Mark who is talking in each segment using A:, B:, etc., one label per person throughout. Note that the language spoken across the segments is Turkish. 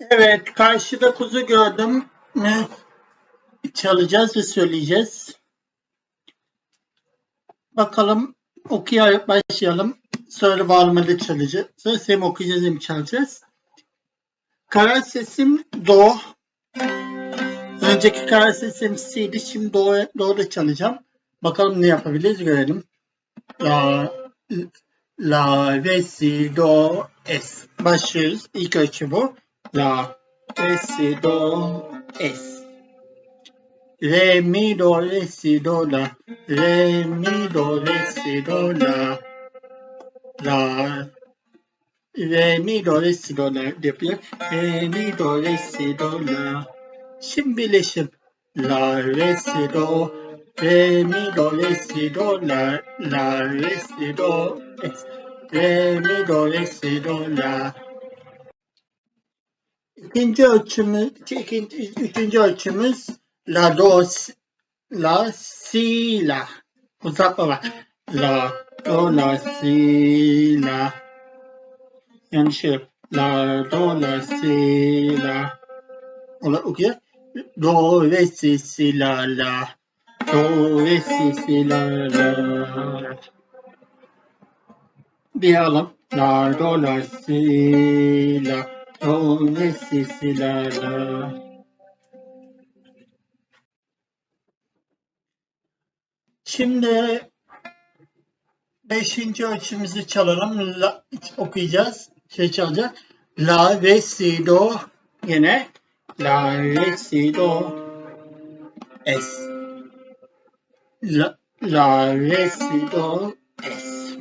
A: Evet, karşıda kuzu gördüm. Çalacağız ve söyleyeceğiz. Bakalım okuyarak başlayalım. Sonra bağlamalı çalacağız. Sonra hem okuyacağız hem çalacağız. Karar sesim do. Önceki karar sesim si'ydi. Şimdi do, do da çalacağım. Bakalım ne yapabiliriz görelim. La, la, ve, si, do, es. Başlıyoruz. İlk ölçü bu. La, re, si, do, es. Re, mi, do, re, si, do, la. Re, mi, do, re, si, do, la. La. Re, mi, do, re, si, do, la yapıyor. Re, mi, do, re, si, do, la. Şimdi birleşim. La, re, si, do. Re, mi, do, re, si, do, la. La, re, si, do, es. Re, mi, do, re, si, do, la. İkinci ölçümüz, ikinci, üçüncü ölçümüz la do la si la. Uzatma var. La do la si la. Yani şey la do la si la. Ola okuyor. Do re si si la la. Do re si si la la. Bir. La do la si la. Do re si si la la. Şimdi beşinci ölçümüzü çalalım. La, okuyacağız. Şey çalacağız. La, re, si, do. Yine. La, re, si, do. Es. La, la re, si, do. Es.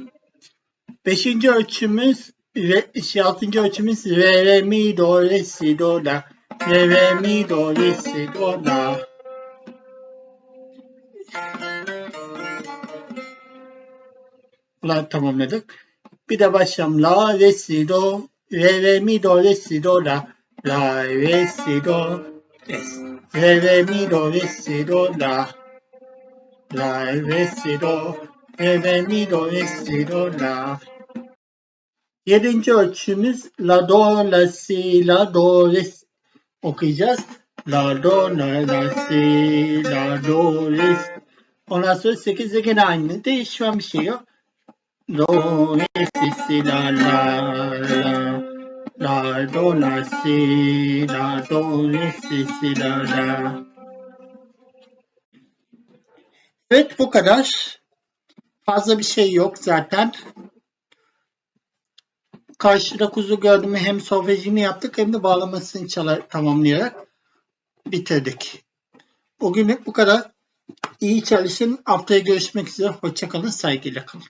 A: Beşinci ölçümüz re, şey, altıncı ölçümüz re, re, mi, do, re, si, do, la. Re, re, mi, do, re, si, do, la. La tamamladık. Bir de başlayalım. La, re, si, do, re, re, mi, do, re, si, do, la. La, re, si, do, es. Re, re, mi, do, re, si, do, la. La, re, si, do, re, re, mi, do, re, si, do, la. Yedinci ölçümüz la, do, la, si, la, do, re, si. okuyacağız. La, do, la, la, si, la, do, re, si. Ondan sonra sekizde gene aynı. Değişen bir şey yok. Do, re, si, la, la, la. La, do, la, si, la, do, re, si, si, la, la. Evet bu kadar. Fazla bir şey yok zaten. Karşıda kuzu gördüğümü hem solfejini yaptık hem de bağlamasını çalar, tamamlayarak bitirdik. Bugünlük bu kadar. İyi çalışın. Haftaya görüşmek üzere. Hoşçakalın. Saygıyla kalın.